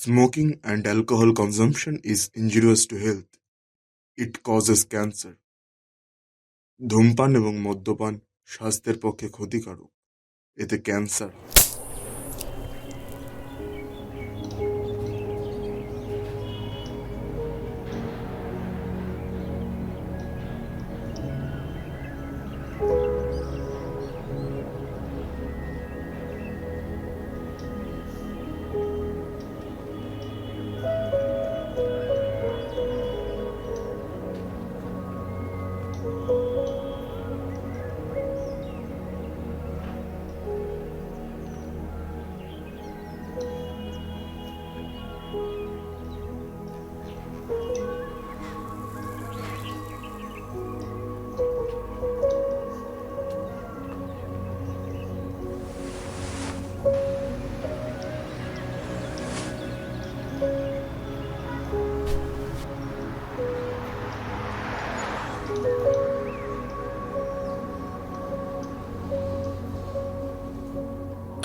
Smoking and alcohol consumption is injurious to health. It causes cancer. ধূমপান এবং মদ্যপান স্বাস্থ্যের পক্ষে ক্ষতিকারক এতে ক্যান্সার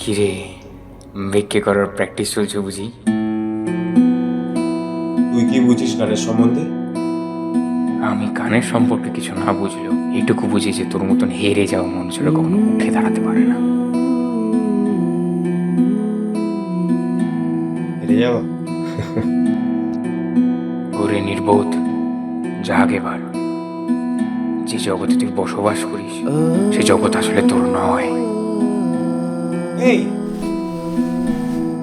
কিরে ভিক্ষে করার প্র্যাকটিস চলছে বুঝি? তুই কি বুঝিস গানের সম্বন্ধে? আমি গানের সম্পর্কে কিছু না বুঝলেও এইটুকু বুঝি যে তোর মতন হেরে যাওয়া মঞ্চটা কখনো উঠে দাঁড়াতে পারে না। হেরে যাওয়া? ওরে নির্বোধ জাগ এবার। যে জগতে তুই বসবাস করিস সে জগৎ আসলে তোর নয়। এই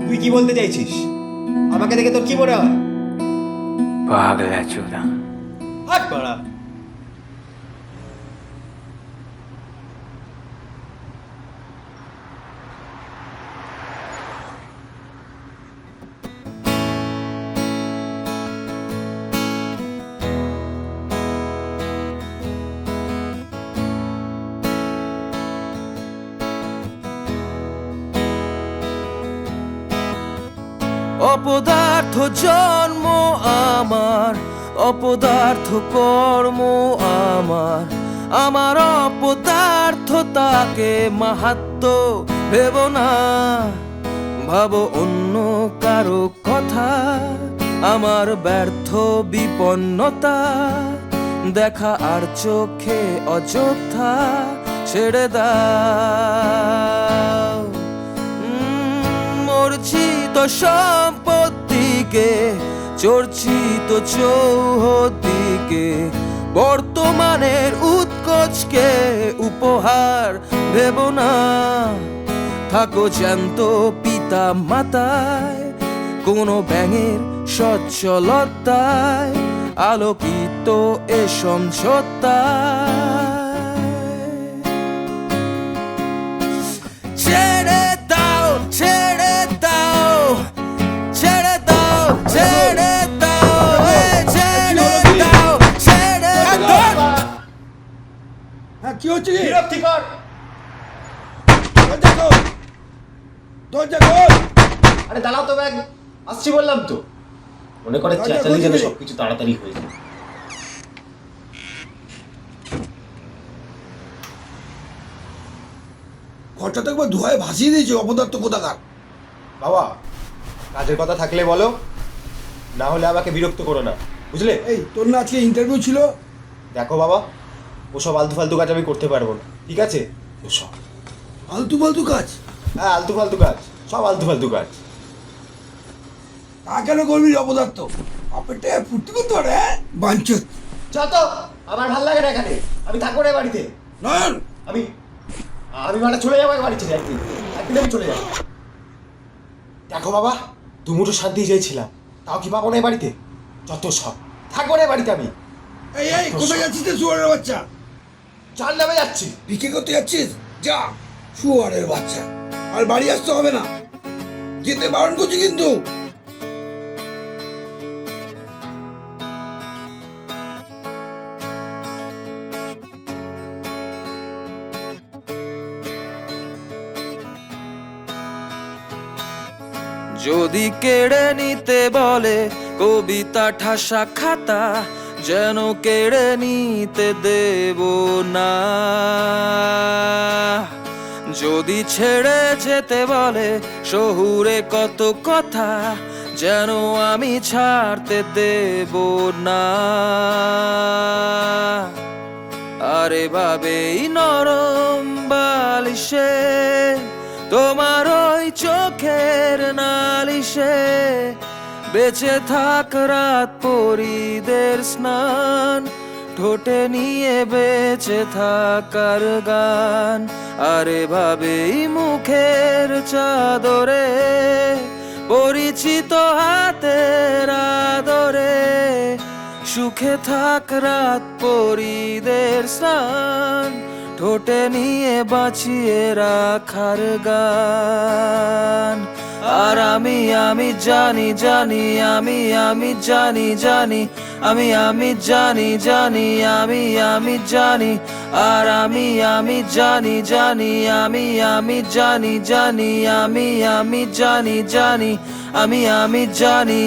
তুই কি বলতে চাইছিস? আমাকে দেখে তোর কি মনে হয়? পাগলা চোদা হাত পাড়া অপদার্থ জন্ম আমার অপদার্থ কর্ম আমার। আমার অপদার্থতাকে মাহাত্ম ভেব না। ভাবো অন্য কারও কথা আমার ব্যর্থ বিপন্নতা। দেখা আর চোখে অযোধ্যা ছেড়ে দাও। উম, মূর্ছিত সম্পত্তিকে, চর্চিত চৌহদিকে বর্তমানের উৎকোচকে উপহার দেব না। থাকো জ্যান্ত পিতা মাতায় কোনো ব্যাঙের সচ্ছলতায়, আলোকিত এ সমঝোতায়। ছেড়ে হ্যাঁ কি হচ্ছে বিরক্তিকর দরজা খোল। দরজা খোল। আরে দাঁড়াও তো ব্যাগ। আসছি বললাম তো। মনে করে দরজা যেন সবকিছু তাড়াতাড়ি হয়ে যায়। ঘরটা তো একবার ধোয়ায় ভাসিয়ে দিয়েছে অপদার্থ কোথাকার। বাবা কাজের কথা থাকলে বলো। না হলে আমাকে বিরক্ত করো না। বুঝলে? এই তোর না আজকে ইন্টারভিউ ছিল? দেখো বাবা ওসব আলতু ফালতু কাজ আমি করতে পারব না ঠিক আছে? ওসব ফালতু ফালতু কাজ? হ্যাঁ আলতু ফালতু কাজ সব আলতু ফালতু কাজ। তা কেন করবি অপদার্থ? অপেটা ফুর্তি করতে পারে হ্যাঁ? বাঞ্চত। যত আমার ভালো লাগে না এখানে আমি থাকব না বাড়িতে। নয়ন! আমি আমি মানে চলে যাব বাড়ি ছেড়ে একদিন একদিন আমি চলে যাব। দেখো বাবা দুমুঠো শান্তি চেয়েছিলাম তাও কি পাবো না এই বাড়িতে? যত সব। থাকব না বাড়িতে আমি। এই এই কোথায় যাচ্ছিস রে শুয়ারের বাচ্চা? চার নামে যাচ্ছি। বিক্রি করতে যাচ্ছিস? যা শুয়ারের বাচ্চা। আর বাড়ি আসতে হবে না। যেতে বারণ করছি কিন্তু। যদি কেড়ে নিতে বলে, কবিতা ঠাসা খাতা যেন কেড়ে নিতে দেব না। যদি ছেড়ে যেতে বলে, শহুরে কত কথা যেন আমি ছাড়তে দেব না। আরে ভাবেই নরম বালিশে তোমার ওই চোখের নালিশে বেঁচে থাক রাত পরিদের স্নান, ঠোঁটে নিয়ে বেঁচে থাকার গান। আরে ভাবেই মুখের চাদরে, পরিচিত হাতের আদরে সুখে থাক রাত পরিদের স্নান। ঠোঁটে নিয়ে বাঁচিয়ে রাখার গান। আর আমি আমি জানি জানি, আমি আমি জানি জানি, আমি আমি জানি জানি, আমি আমি জানি, আর আমি আমি জানি জানি, আমি আমি জানি জানি, আমি আমি জানি জানি, আমি আমি জানি।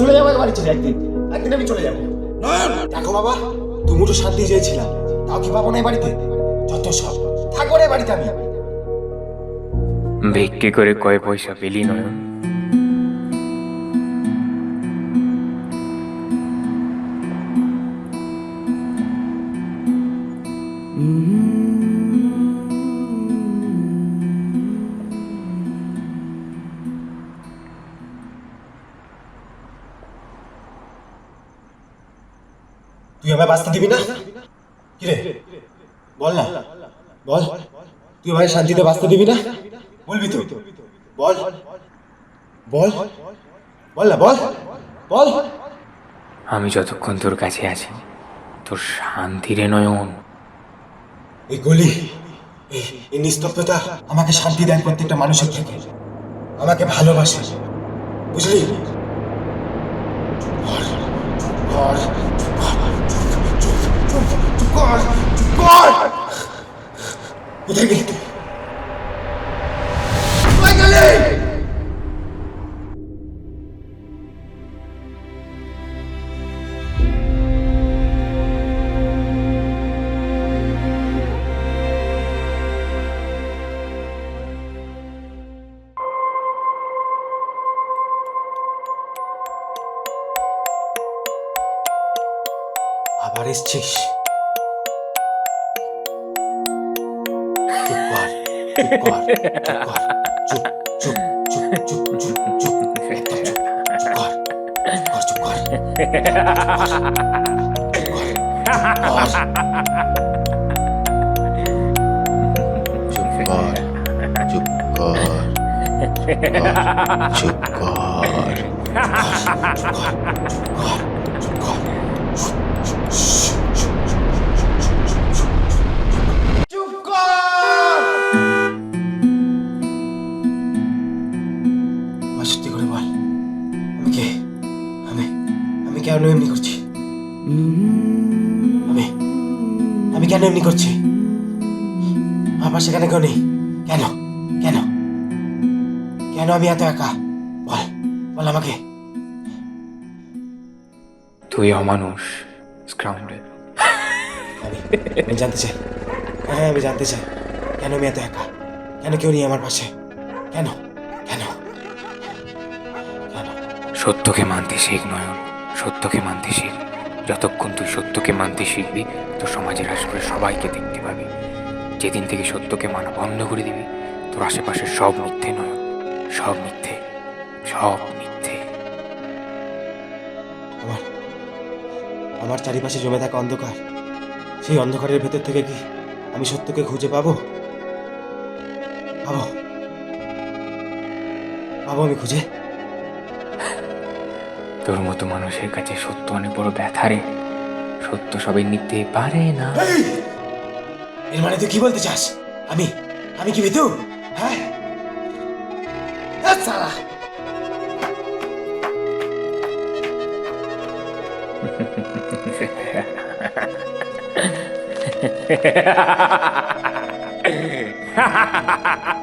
চলে যাব বাড়ি ছেড়ে একদিন। একদিন আমি চলে যাব? দেখো বাবা তুমি তো শান্তি চেয়েছিলাম তাও কি পাবো না এই বাড়িতে? যত সব, থাকব না বাড়িতে আমি। ভিক্ষে করে কয় পয়সা পেলি, নয়ন? বাঁচতে দিবি না? কিরে বল না। বল। তুই আমায় শান্তিতে বাঁচতে দিবি না? বলবি তো। বল। বল। বল না বল। বল। আমি যতক্ষণ তোর কাছে আছি তোর শান্তি রে নয়ন। এই গলি এই নিস্তব্ধতা আমাকে শান্তি দেয় প্রত্যেকটা মানুষের থেকে। আমাকে ভালোবাসে। বুঝলি? চুপ, 죽걸! 죽걸! 못하겠대. 빨리! 아바리스치 Tukar, tukar, cuk, cuk, cuk, cuk, cuk, cuk, cuk, tukar, tukar, tukar, tukar, tukar, tukar, tukar, tukar, tukar, tukar, আমি কেন এমনি করছি? আমি আমি কেন এমনি করছি? আমার সেখানে কেউ নেই। কেন? কেন? কেন আমি এত একা? বল বল আমাকে। তুই অমানুষ স্ক্রাউন্ডেল আমি আমি জানতে চাই। হ্যাঁ আমি জানতে চাই। কেন আমি এত একা? কেন কেউ নেই আমার পাশে? কেন? কেন? কেন? সত্যকে মানতে শিখ নয়ন। সত্যকে মানতে শিখ যতক্ষণ তুই সত্যকে মানতে শিখবি তো সমাজের আশেপাশে সবাইকে দেখতে পাবি। যেদিন থেকে সত্যকে মানা বন্ধ করে দিবি, তোর আশেপাশে সব মিথ্যে নয়, সব মিথ্যে সব মিথ্যে। আমার আমার চারিপাশে জমে থাকা অন্ধকার, সেই অন্ধকারের ভেতর থেকে কি আমি সত্যকে খুঁজে পাবো? পাবো। পাবো আমি খুঁজে? তোর মতো মানুষের কাছে সত্য অনেক বড় ব্যথা রে। সত্য সবাই নিতে পারে না। এর মানে তুই কি বলতে চাস? আমি? আমি কি ভিতু হ্যাঁ? ধ্যাৎ সালা! সত্য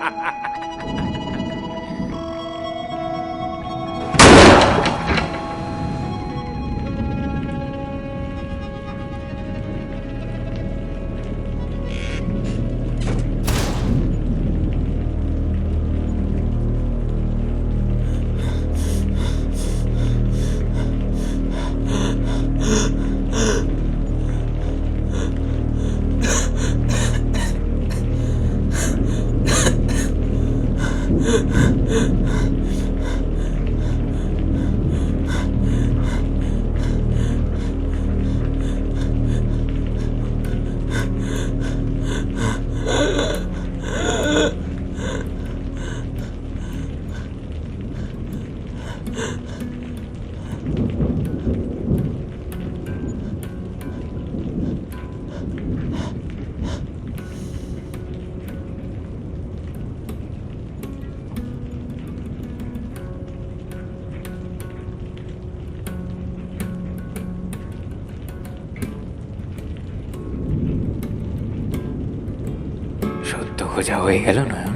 খোঁজা হয়ে গেল নয়ন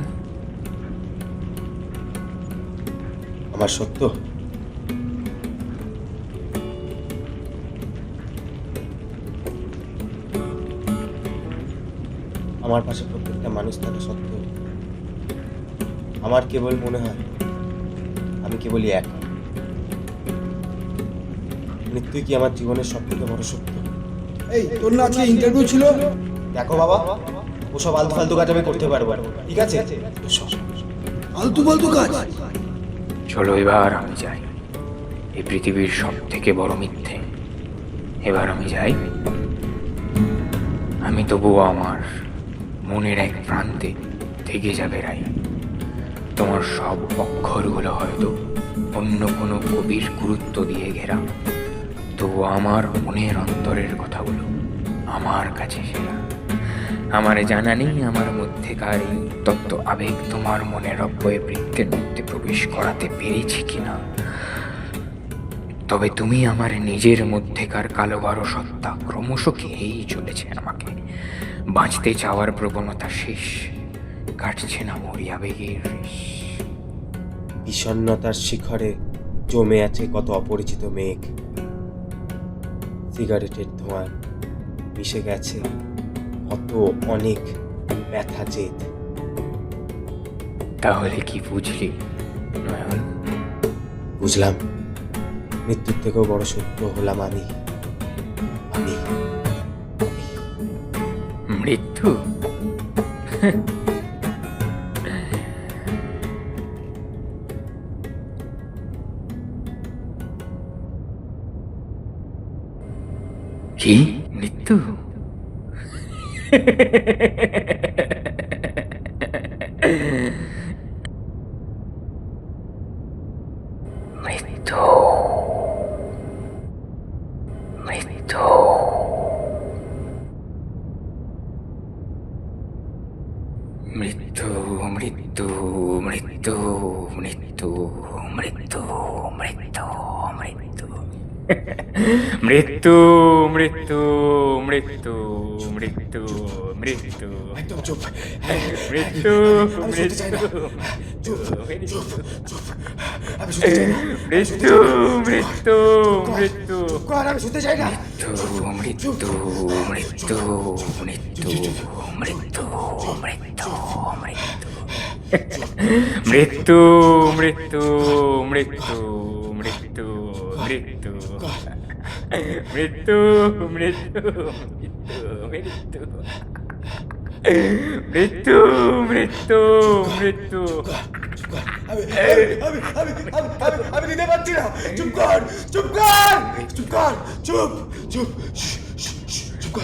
আমার সত্য? আমার পাশে প্রত্যেকটা মানুষ থাকা সত্ত্বেও আমার কেবল মনে হয় আমি কেবলই এক। মৃত্যুই কি আমার জীবনের সব থেকে বড় সত্য? এই তোর না আজকে ইন্টারভিউ ছিল? দেখো বাবা ওসব আলতু ফালতু কাজ আমি করতে পারব ঠিক আছে। আলতু ফালতু কাজ? চলো এবার আমি যাই। এই পৃথিবীর সব থেকে বড় মিথ্যে। এবার আমি যাই। আমি তবুও আমার মনের এক প্রান্তে থেকে যাবে রাই। তোমার সব অক্ষরগুলো হয়তো অন্য কোনো কবির গুরুত্ব দিয়ে ঘেরা। তবু আমার মনের অন্তরের কথাগুলো আমার কাছে সেরা। আমার জানা নেই, আমার মধ্যেকার এই তত্ত্ব আবেগ। তোমার মনের অব্যয় বৃত্তের মধ্যে প্রবেশ করাতে পেরেছি কিনা? তবে তুমি আমার নিজের মধ্যেকার কালো বারো সত্তা। ক্রমশ খেয়েই চলেছে আমাকে। বাঁচতে চাওয়ার প্রবণতা শেষ। কাটছে না মরি আবেগের রেশ। বিষণ্ণতার শিখরে জমে আছে কত অপরিচিত মেঘ। সিগারেটের ধোঁয়া মিশে গেছে। কত অনেক ব্যথা জেদ তাহলে কি বুঝলি নয়ন? বুঝলাম। মৃত্যুর থেকেও বড় সত্য হলাম আমি আমি। আমি। মৃত্যু? কি? মৃত্যু? Meritu, meritu, itu, meri itu. Itu cup. Itu, meri itu. Cup, meri itu. Habis itu China. Meri itu, meri itu, meri itu. Keluar habis itu China. Itu, meri itu, meri itu, meri itu, meri itu, meri itu, meri itu. Meritu, meritu, meritu, meritu, meritu. Meritu, meritu, meritu. 메리트 메리트 메리트 메리트 아베 내 맞지라. 주권 주권 주권 주주 주권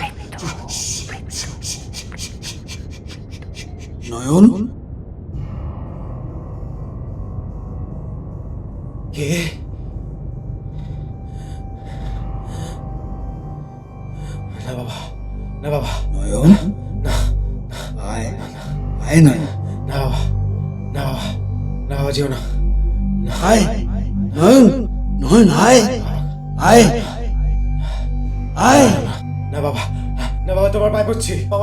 너연? 예?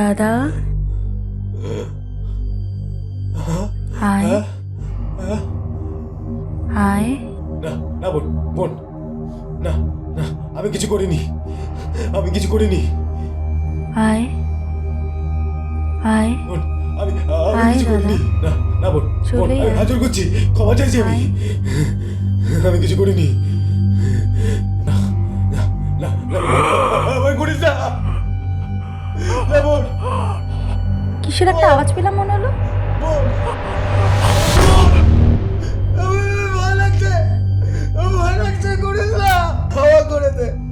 দাদা? High high না না বোন বোন। না না আমি কিছু করিনি। আমি কিছু করিনি। হাই হাই বোন আমি আমি আয় কিছু করিনি। না না বোন বোন আমি আয়। হাজর করছি। ক্ষমা চাইছি আমি। আমি কিছু করিনি। কিসের একটা আওয়াজ পেলাম মনে হলো? করে আমার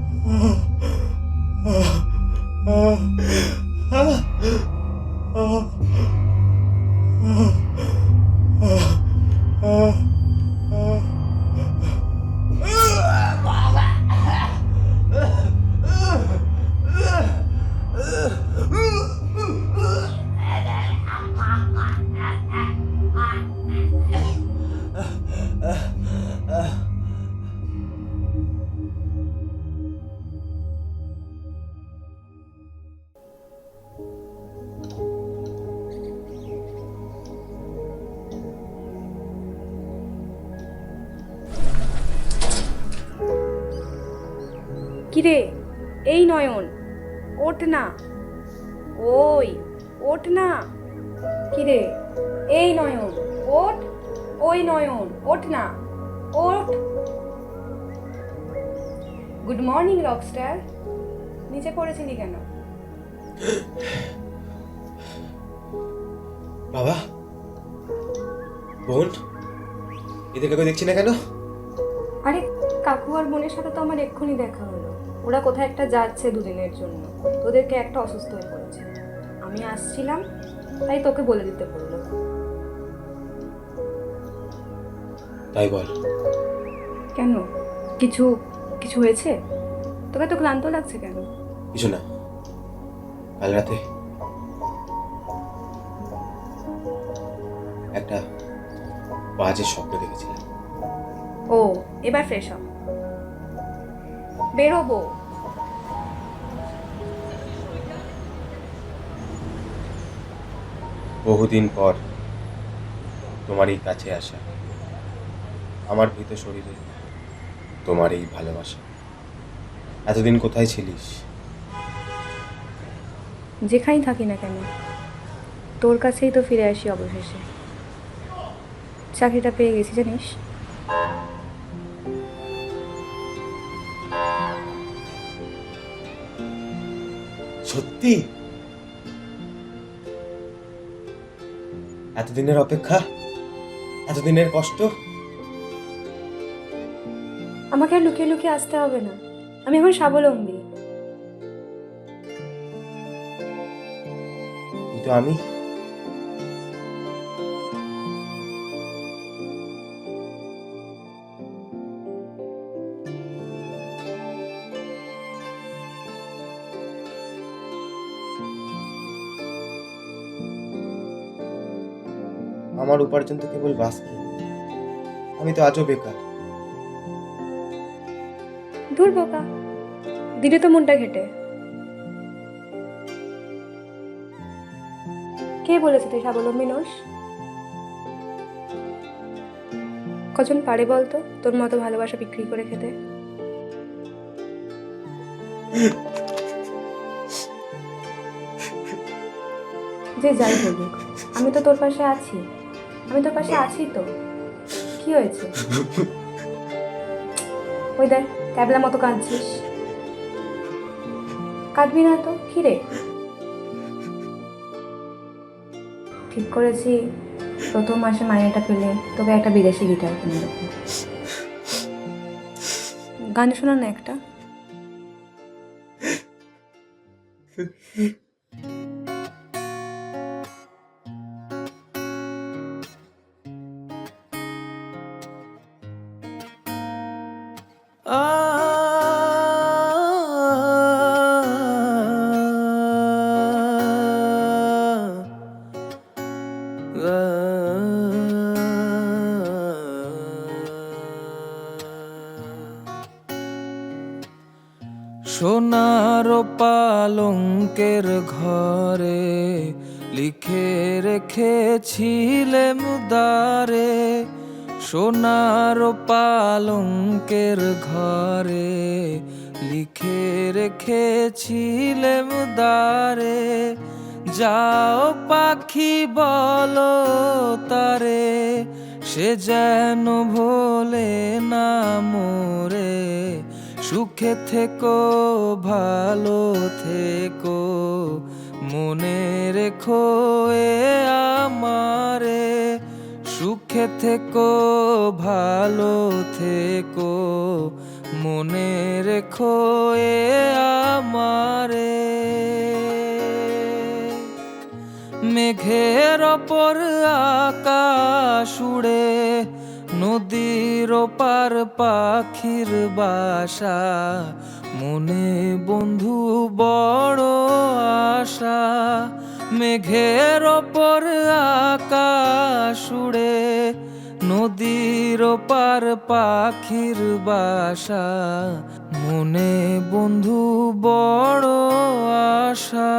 ওঠ না। ওই ওঠ না। কিরে? এই নয়ন ওঠ। ওই নয়ন ওঠ না। ওঠ। গুড মর্নিং রকস্টার নিচে পড়েছিলি কেন? বাবা? বোন? এদের কাউকে দেখছি না কেন? আরে কাকু আর বোনের সাথে তো আমার এক্ষুনি দেখা হলো। ওরা কোথায় একটা যাচ্ছে দুদিনের জন্য। তোদেরকে একটা অসুস্থ হয়ে পড়েছে। আমি আসছিলাম তাই তোকে বলে দিতে বলল। তাই বল। কেন? কিছু কিছু হয়েছে? তোকে তো ক্লান্ত লাগছে কেন? কিছু না। কাল রাতে একটা বাজে স্বপ্ন দেখেছিলাম। ও এবার ফ্রেশ হ বেরোবো। বহুদিন পর তোমারই কাছে আসা। আমার ভীত শরীরে তোমার এই ভালোবাসা। এতদিন কোথায় ছিলিস? যেখানেই থাকি না কেন তোর কাছেই তো ফিরে আসি অবশেষে। চাকরিটা পেয়ে গেছি জানিস? সত্যি? এতদিনের অপেক্ষা এতদিনের কষ্ট। আমাকে আর লুকিয়ে লুকিয়ে আসতে হবে না। আমি এখন স্বাবলম্বী। কিন্তু আমি আমার উপার্জন তো কেবল বাঁচতে আমি তো আজও বেকার। দূর বোকা দিলে তো মনটা ঘেটে। কে বলেছে তুই স্বাবলম্বী নোস? কজন পারে বলতো, তোর মতো ভালোবাসা বিক্রি করে খেতে? যে যাই বলুক, আমি তো তোর পাশে আছি। আমি তোর পাশে আছি তো। কি হয়েছে? ওই দেখ ক্যাবলা মতো কাঁদছিস। কাঁদবি না তো, কি রে? ঠিক করেছি, প্রথম মাসে মাইনেটা পেলে তোকে একটা বিদেশি গিটার কিনে দেবো। গান শোনা না একটা? সোনার পালঙ্কের ঘরে লিখে রেখেছিলে মুদারে, সোনার পালঙ্কের ঘরে লিখে রেখেছিলে মুদারে। যাও পাখি বলো তারে, সে যেন ভোলে না মোরে। সুখে থেকো, ভালো থেকো, মনে রেখো এ আমারে। সুখে থেকো, ভালো থেকো, মনে রেখো এ আমারে। মেঘের ওপর আকাশ উড়ে নদীর পার পাখির বাসা, মনে বন্ধু বড় আশা। মেঘের ওপর আকাশ উড়ে, নদীর পার পাখির বাসা, মনে বন্ধু বড় আশা।